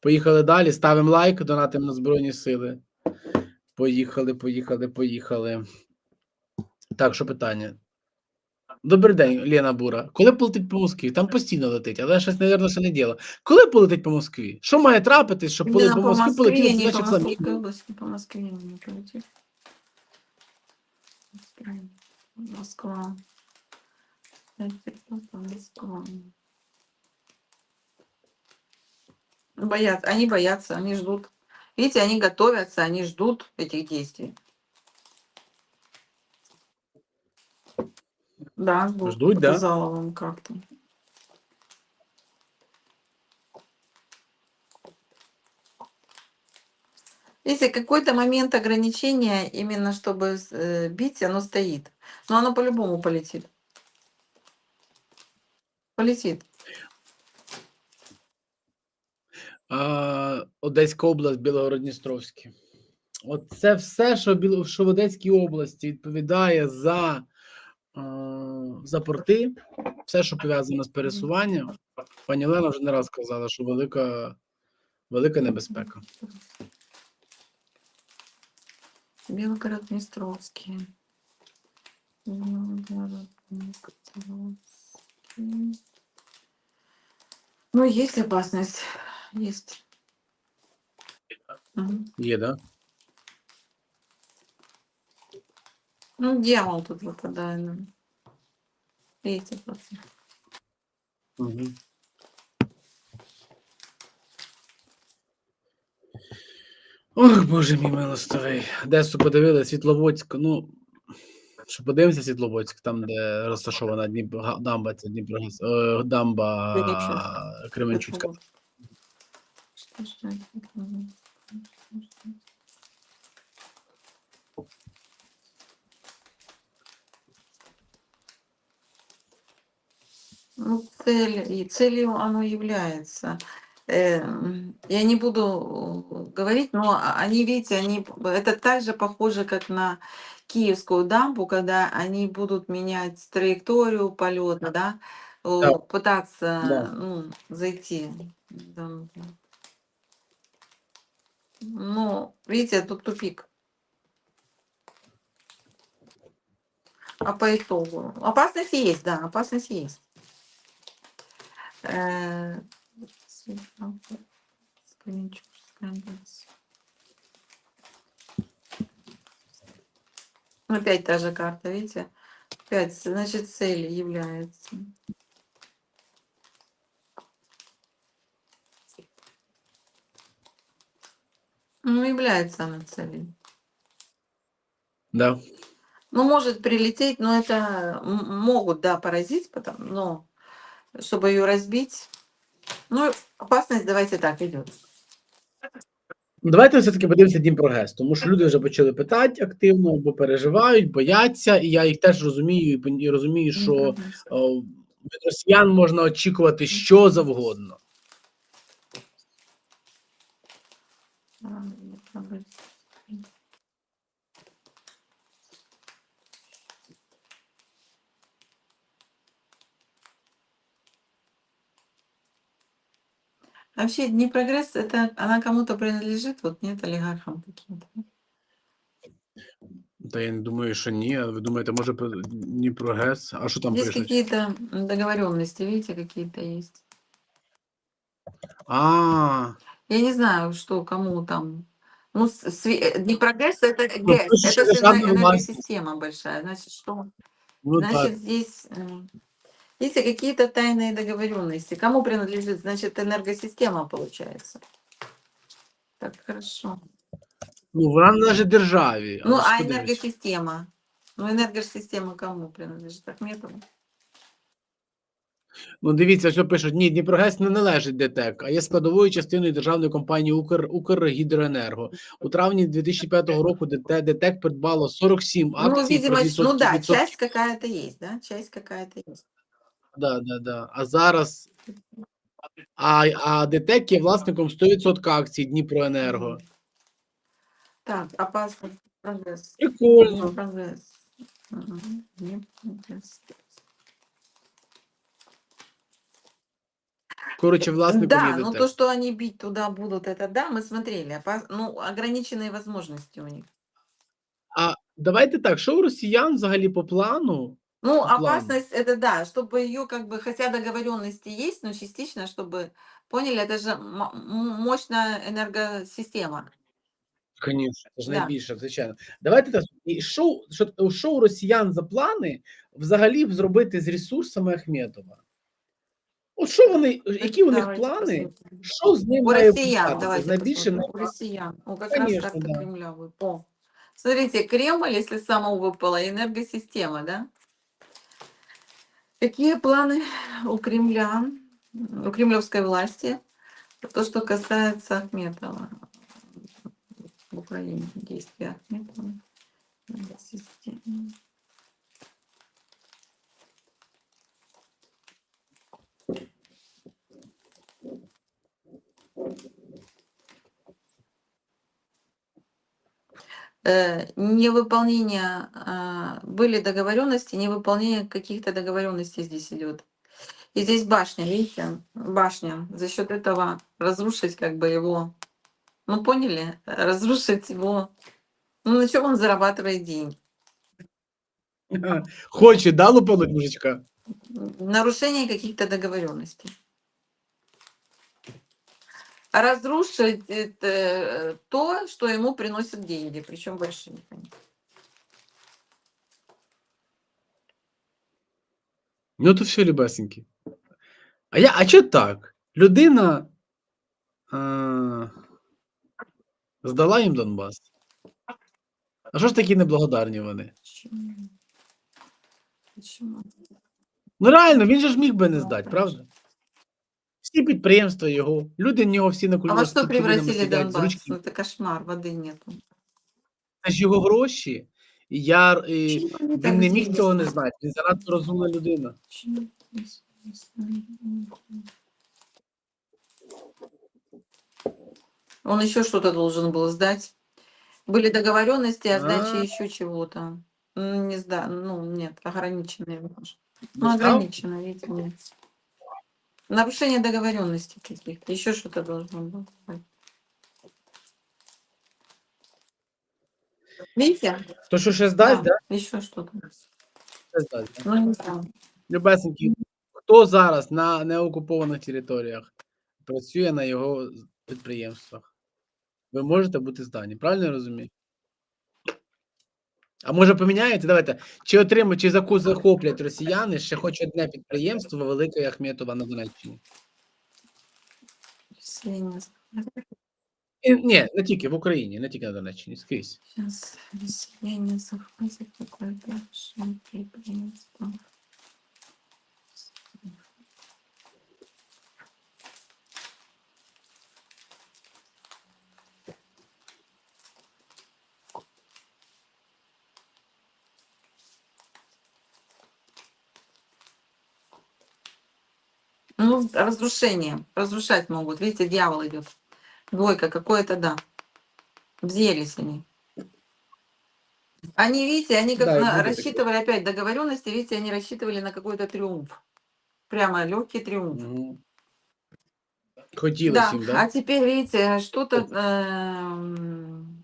Поїхали далі. Ставимо лайк, донатимо на Збройні Сили. Поїхали, поїхали, поїхали. Так, що питання? Добрий день, Лена Бура. Коли полетить по Москві? Там постійно летить, але щось, мабуть, ще не діло. Коли полетить по Москві? Що має трапитись, щоб Именно по по Москві не по наші Московской фламінго? по Москве не полетит. Москва. Это Москва. Боятся, они боятся, они ждут. Видите, они готовятся, они ждут этих действий. Да, ждут. Ждут, да? Показала вам как-то. Если какой-то момент ограничения, именно чтобы э, бить, оно стоит. Но оно по-любому полетит. Полетит. Одеська область, Білгород-Дністровський. От це все, що, що в Одеській області відповідає за, за порти, все, що пов'язано з пересуванням. Пані Лена вже не раз казала, що велика, велика небезпека. Белгород, Днестровский. Ну, есть опасность. Есть. Мгм. Є, да? Ну, дьявол тут выпадает. нам. Видите, просто. Угу. Ох, Боже мій милостивий. Одесу подивили, Світловодськ. Ну, що подивимося Світловодськ, там, де розташована Дніпро, дамба, це Дніпро, е, дамба Кременчуцька. Ну, цель, и целью оно является. Эм, Я не буду э, говорить, но они, видите, они, это так же похоже, как на Киевскую дамбу, когда они будут менять траекторию полета, да, э, Да. пытаться Да. ну, зайти. Ну, видите, тут тупик. А по итогу? Опасность есть, да, опасность есть. Э. Опять та же карта, видите? Опять, значит, целью является. Ну, является она целью. Да. Ну, может прилететь, но это могут, да, поразить, потом, но чтобы ее разбить, ну, опасность, давайте так, идет. Ну, Давайте все-таки подивимося Дніпрогес, тому що люди вже почали питати активно, бо переживають, бояться, і я їх теж розумію і і розумію, що о, від росіян можна очікувати що завгодно. Вообще Днепрогресс, это она кому-то принадлежит, вот нет олигархам каким-то. Та я не думаю, що ні. А Ви думаєте, може про- Дніпрогес? А що там Здесь пишуть? какие-то договоренности, видите, какие-то есть. А, Я не знаю, что кому там. ну, э, Днепрогресс это Ну, ГЭС, слушай, это же энергосистема большая. Значит, что? ну Значит, так. здесь м, есть какие-то тайные договоренности. Кому принадлежит, значит, энергосистема получается. Так, хорошо. Ну, вона належить державі. Ну, але ж а энергосистема? Ну, энергосистема кому принадлежит? Ахметову? Ну, дивіться, що пишуть: ні, Дніпрогес не належить ДТЕК, а є складовою частиною державної компанії Укр Укргідроенерго. У травні 2005 року ДТ ДТЕК придбало 47 Ну, акцій. видимо, про ну да, часть какая-то есть, да? Часть какая-то есть. Да, да, да. А зараз. А, а ДТЕК є власником 100% акцій Дніпроенерго. Так, опасный прогресс. Прикольно. Прогресс. Мгм. Не прогресс. Коротше, власником Да, є ну ДТЕК. то, что они бить туда будут, это да, мы смотрели. Опа- Ну, ограниченные возможности у них. А давайте так, що у росіян взагалі по плану? Ну, План. опасность это да, чтобы ее как бы, хотя договоренности есть, но частично, чтобы поняли, это же м- м- мощная энергосистема. Звісно, це ж Да. найбільше, звичайно. Давайте так. І що, що, що у росіян за плани взагалі б зробити з ресурсами Ахметова? От що вони, які у них Давайте плани? посмотрим. Що з ним У має россиян, відбуватися? давайте Найбільше посмотрим. У россиян. О, как Конечно, раз карта да. Кремля выпала. О, Смотрите, Кремль, если самому выпала, энергосистема, да? Какие планы у Кремля, у кремлевской власти? То, что касается Ахметова в Украине, действия Ахметова. Энергосистема. Невыполнение, а, были договоренности, невыполнение каких-то договоренностей здесь идет. И здесь башня, видите, башня. За счет этого разрушить как бы его, ну поняли, разрушить его. Ну на чем он зарабатывает деньги? хоче, да, лупануть мужичка? Нарушение каких-то договоренностей. Разрушить это, то, что ему приносит деньги, причем большие. конечно. Ну, то все, любесенькі. А я, а чого так? Людина а, здала їм Донбас. А що ж такі неблагодарні вони? Почему? Почему? Ну реально, він же ж міг би не здати, правда? Всі підприємства його, люди в нього всі на А кульмі во что превратили Донбасс? Ну, это кошмар, воды нету. Це ж його гроші. І я, і Почему они так він не міг делали? цього не знати. Він занадто розумна людина. Почему здесь не знаю? Он еще что-то должен был сдать. Были договоренности о сдаче А. еще чего-то. Ну, Не сда... ну нет, ограниченные. может. Ну, Достав? ограничено, видите, нет. Нарушение договоренностей каких-то. Еще что-то должно было быть. Видите? То що ще здасть, да? Еще что-то. Ще здасть, да? Ну, не знаю. Любесенькі, хто зараз на неокупованих територіях працює на його підприємствах? Ви можете бути здані, правильно я розумію? А може поміняєте? Давайте. Чи отримують, чи заку захоплять росіяни ще хоч одне підприємство Великої Ахметова на Донеччині? І, ні, не тільки в Україні, не тільки на Донеччині, скрізь. Сейчас россияне захватят такое большое предприятие. Ну, разрушение. Разрушать могут. Видите, дьявол идет. Двойка, какое-то да. Взъелись они. Они, видите, они как Да, на- будет такое. рассчитывали опять договоренности, видите, они рассчитывали на какой-то триумф. Прямо легкий триумф. Мгм. Хотілося Да, їм, да? а теперь, видите, что-то... эм,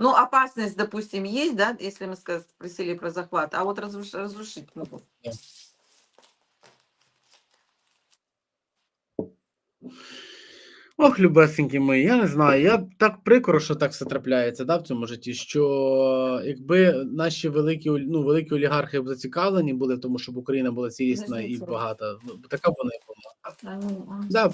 Ну, опасность, допустим, есть, да, если мы спросили про захват, а вот разруш- разрушить могут. Ох, любесенькі мої, я не знаю. Я так прикро, що так все трапляється да, в цьому житті. Що якби наші великі ну, великі олігархи б зацікавлені були в тому, щоб Україна була цілісна і багата, ну така вона і була. Да.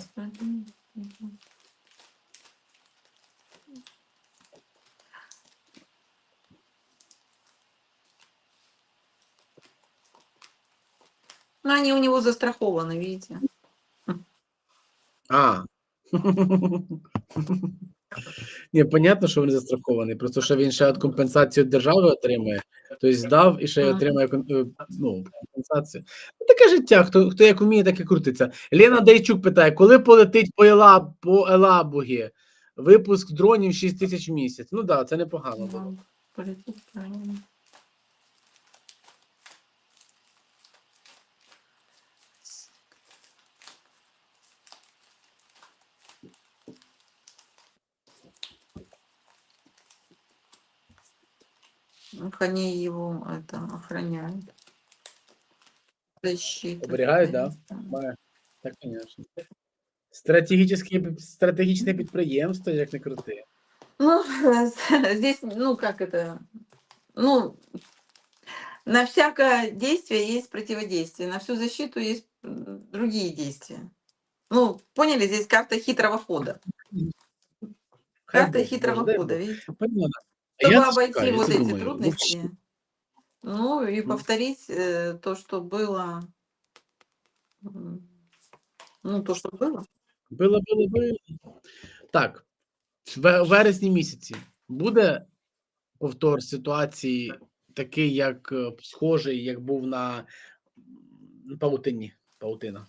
Ну, они у него застрахованы, видите. А. Ні, понятно, що вони застраховані. Просто що він ще от компенсацію держави отримує, тобто здав і ще отримує е, ну, компенсацію. Ну, таке життя, хто, хто як вміє, так і крутиться. Лена Дайчук питає, коли полетить по Елаб, по Елабугі? Випуск дронів 6 тисяч в місяць. Ну так, да, це непогано було. Да, полетит правильно. Ух, Они его это, охраняют. Защита. Оберегают, да? какая-то. Має. Так, звісно. Стратегічне, стратегічне підприємство, як не крути. Ну, здесь, ну, как это, ну, на всякое действие есть противодействие, на всю защиту есть м, другие действия. Ну, поняли, здесь карта хитрого хода. Хай Карта Бог, хитрого Боже, дай хода, Бог. видите? Понятно. А Чтобы я це обойти чекаю, я вот це эти думаю, трудности, вообще. ну, и Мгм. повторить э, то, что было, м, ну, то, что было. Було, було, було. Так, в ве- вересні місяці буде повтор ситуації, такий, як е, схожий, як був на м, паутині. Паутина.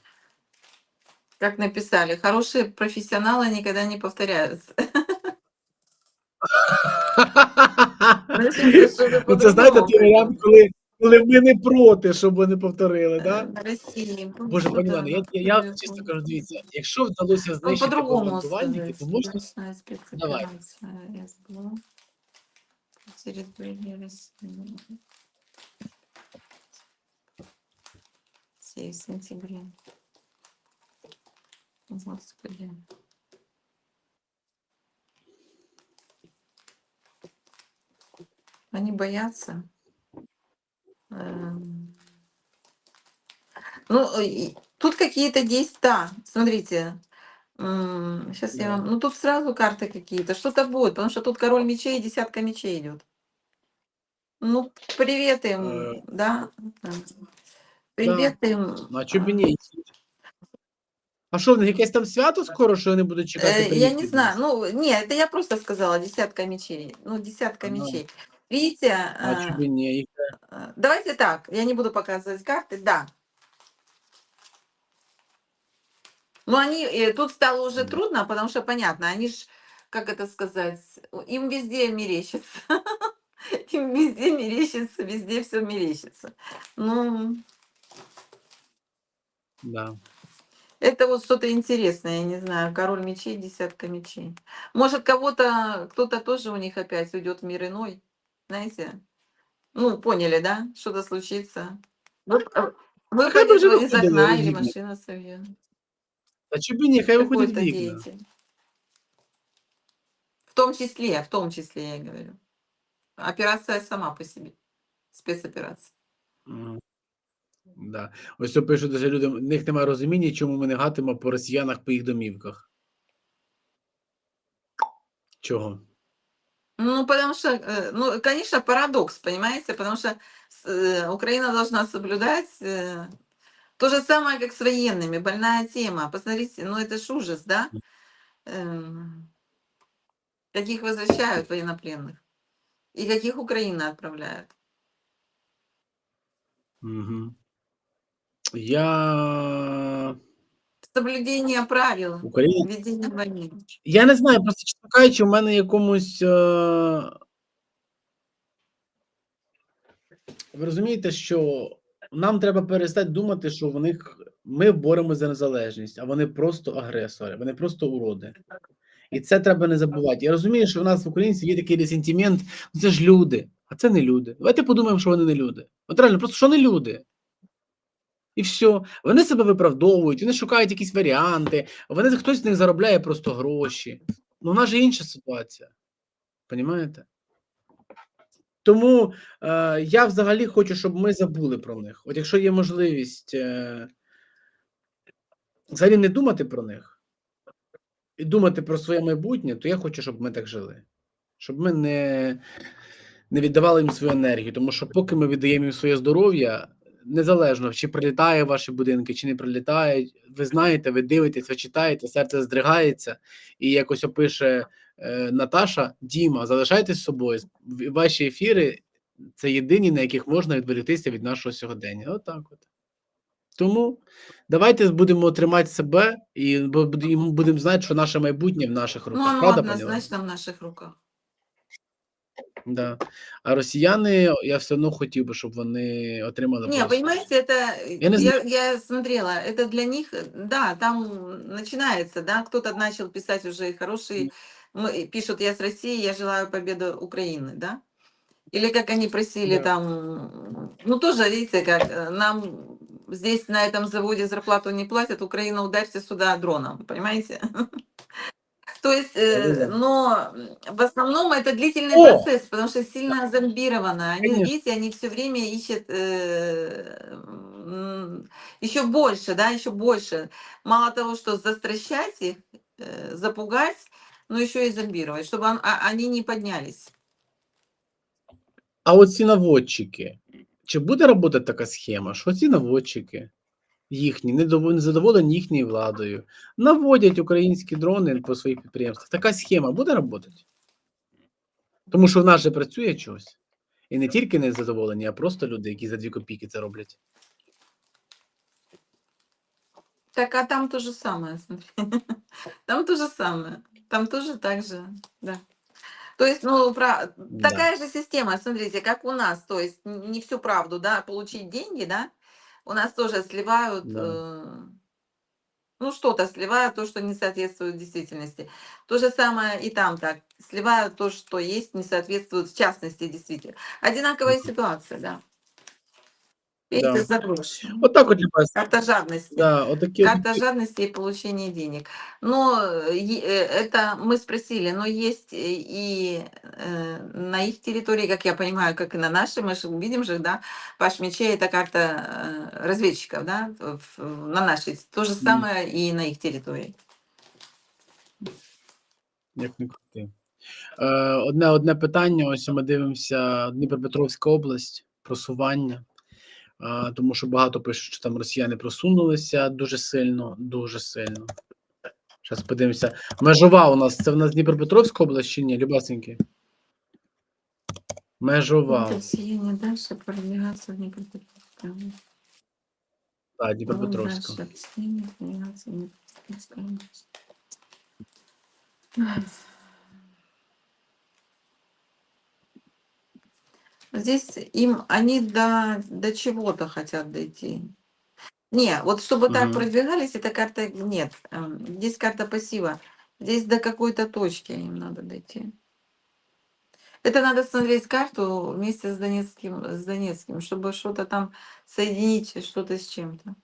Как написали, хорошие профессионалы никогда не повторяются. Значит, чтобы Ну, це знаєте, по-другому той варіант, коли, коли ми не проти, щоб вони повторили, Э, так? на России. ну, Боже, что-то пані Лано, я, я, я такое чесно было. кажу, дивіться, якщо вдалося Ну, знищити по-другому бомбардувальники, сказать. то можна Ночная спецоперация СБУ по территории России. 7 сентября. Господи. Они боятся. Эм. Ну, и тут какие-то действия. Да, смотрите. Сейчас я Да. вам. Ну, тут сразу карты какие-то. Что-то будет, потому что тут король мечей и десятка мечей идет. Ну, привет им, Э, да? Привет им. Ну, а чому б і ні? А що, в них якесь там свято скоро, що вони будуть чекати? Э, Я привіт не від знаю, нас? ну, не, это я просто сказала, десятка мечей. Ну, десятка Ага. мечей. Видите, А э, чому б і ні? Їх э, давайте так, я не буду показывать карты, да. Ну, они, э, тут стало уже Да. трудно, потому что, понятно, они ж, как это сказать, им везде мерещится. Им везде мерещится, везде все мерещится. Ну, Да. Это вот что-то интересное, я не знаю, король мечей, десятка мечей. Может, кого-то, кто-то тоже у них опять уйдет в мир иной, знаете? Ну, поняли, да? Что-то случится. Вы- э, Хай бы Выходит уже из выходили окна или видно. машина совьет. А чому б і ні? Хай виходять Какой-то вікна. деятель. В том числе, в том числе, я говорю. Операция сама по себе. Спецоперация. Ага. Да. Ось це пишуть даже людям, в них немає розуміння, чому ми не гатимо по росіянах по їх домівках. Чого? Ну, потому что, э, ну, конечно, парадокс, понимаете? Потому что э, Украина должна соблюдать э, то же самое, как с военными. Больная тема. Посмотрите, ну это ж ужас, да? Эм, Каких возвращают военнопленных? И каких Украина отправляет? Угу. Я. Соблюдение правил, Україна. ведение войны. Я не знаю, просто чесно кажучи, в мене якомусь. Е... Ви розумієте, що нам треба перестати думати, що в них ми боремося за незалежність, а вони просто агресори, вони просто уроди. І це треба не забувати. Я розумію, що в нас в українців є такий ресентимент, ну це ж люди, а це не люди. Давайте подумаємо, що вони не люди. От реально, просто що не люди. І все. Вони себе виправдовують, вони шукають якісь варіанти, вони хтось з них заробляє просто гроші. Ну, у нас же інша ситуація. Понімаєте? Тому е, я взагалі хочу, щоб ми забули про них. От якщо є можливість е, взагалі не думати про них і думати про своє майбутнє, то я хочу, щоб ми так жили. Щоб ми не, не віддавали їм свою енергію. Тому що поки ми віддаємо їм своє здоров'я, незалежно чи прилітає в ваші будинки, чи не прилітає, ви знаєте, ви дивитесь, ви читаєте, серце здригається, і якось опише е, Наташа, Діма, залишайтесь з собою. Ваші ефіри це єдині, на яких можна відволіктися від нашого сьогодення. Отак от. Тому давайте будемо тримати себе і будемо знати, що наше майбутнє в наших Ну, руках. оно Правда, пані Олена? однозначно в наших руках. Да. А росіяни, я все одно хотів би, щоб вони отримали. Не, понимаете, это Я не я, я смотрела, это для них, э, да, там начинается, да, кто-то начал писать уже хорошие, м- пишут, я с России, я желаю победы Украины, да, Или как они просили Да. там, ну тоже, видите, как э, нам здесь на этом заводе зарплату не платят, Украина ударьте сюда дроном, понимаете? То есть, э, но в основном это длительный О! процесс, потому что сильно зомбировано. Они, Конечно. видите, они все время ищут еще больше, да, еще больше. Мало того, что застращать их, э, запугать, но еще и зомбировать, чтобы он- а- они не поднялись. А от ці наводчики, чи буде працювати така схема, що ці наводчики, їхні, незадоволені їхньою владою, наводять українські дрони по своїх підприємствах. Така схема буде працювати? Тому що в нас же працює щось. І не тільки незадоволені, а просто люди, які за дві копійки це роблять. Так, а там то же самое, смотри. Там то же самое. Там тоже так же, да. То есть, ну, про... Да. такая же система, смотрите, как у нас, то есть не всю правду, да, получить деньги, да, у нас тоже сливают, Да. э, ну, что-то сливают, то, что не соответствует действительности. То же самое и там так, сливают то, что есть, не соответствует в частности действительно. Одинаковая ситуация, да. Да. Видите, за грош. Отак от, Любас, Карта жадности. да, отакі, Карта отакі. жадности и получения денег. Но э, е- э, это мы спросили, но есть э, и э, на их территории, как я понимаю, как и на нашей, мы же видим же, да, Паш Мечей это карта э, разведчиков, да, в- в- на нашей. То же Мгм. самое и на их территории. Як не крути. Е, одне, одне питання. Ось ми дивимося Дніпропетровська область, просування. Тому що багато пишуть, що там росіяни просунулися дуже сильно, дуже сильно. Зараз подивимося. Межова у нас це в нас Дніпропетровська область чи ні? Любасеньки? Межова. Россияне дальше продвигаться в Днепропетровскую. Так, Дніпропетровська. Здесь им они до, до чего-то хотят дойти. Не, вот чтобы так Мгм. продвигались, эта карта нет. Эм, Здесь карта пассива. Здесь до какой-то точки им надо дойти. Это надо смотреть карту вместе с Донецким, с Донецким, чтобы что-то там соединить, что-то с чем-то.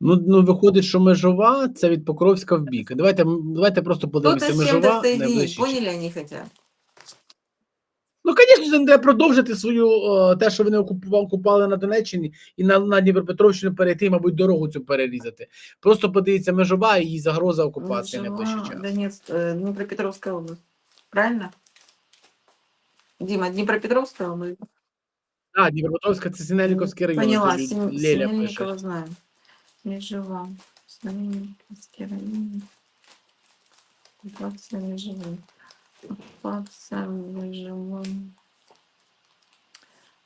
Ну, ну, виходить, що межова це від Покровська в бік. Давайте, давайте просто подивимося. Межова. Поняли, они хотят? Ну, звісно, це треба продовжити свою е, те, що вони окупували, окупали на Донеччині, і на, на Дніпропетровщину перейти, мабуть, дорогу цю перерізати. Просто подивіться межова і її загроза окупації Межева, найближчий час. Донецк, э, Днепропетровская область. Правильно? Дима, Днепропетровская область? Так, Дніпропетровська це Синельниковський район. Поняла. Синельникова знаю. Межева. Синельниковский район. Оккупация Межевой. Оккупация Межевой.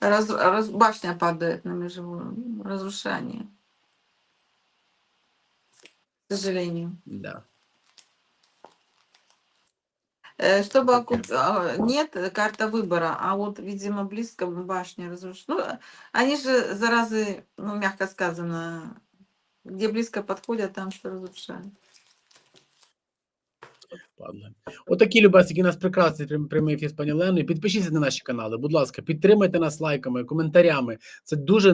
Раз, раз, башня падает на Межевую. Разрушение. К сожалению. Да. Э, Чтобы окуп... а, нет э, карта выбора, а вот, видимо, близко башня разрушена. Ну, они же, заразы, ну, мягко сказано, где близко подходят, там что разрушают. Падла. Отакі любесики нас прекрасний прям- прямий ефір з пані Леною. Підпишіться на наші канали, будь ласка, підтримайте нас лайками, коментарями. Це дуже